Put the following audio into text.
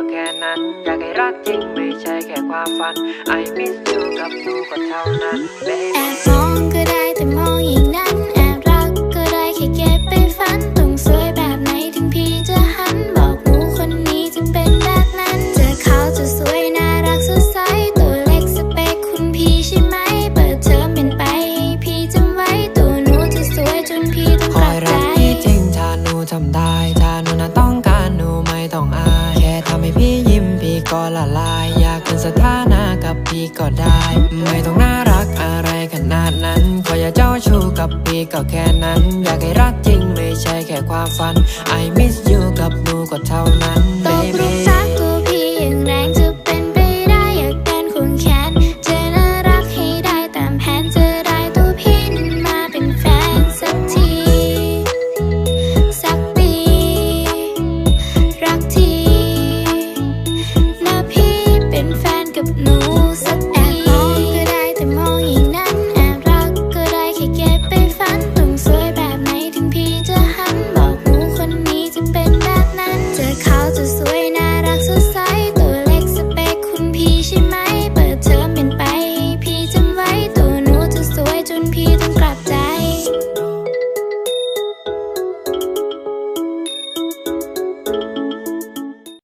อแค่นั้น อยากให้รักจริงไม่ใช่แค่ความฝัน I miss you กับดูก็เท่านั้นแอบมองก็ได้แต่มองอย่างนั้นแอบรักก็ได้แค่เก็บไปฝันต้องสวยแบบไหนถึงพี่จะหันบอกหูคนนี้จึงเป็นแบบนั้นเจอเขาจะสวยน่ารักสดใสตัวเล็กสเปคคุณพี่ใช่ไหมเปิดเธอเป็นไปพี่จำไว้ตัวหนูจะสวยจนพี่ต้องกลับใจคอยรักพี่จริงถ้าหนูทำได้ ก็ละลาย อยากเป็นสถานะกับพี่ก็ได้ ไม่ต้องน่ารักอะไรขนาดนั้น ขออย่าเจ้าชู้กับพี่ก็แค่นั้น อยากให้รักจริงไม่ใช่แค่ความฝัน I miss you กับหนูก็เท่านั้น just the now.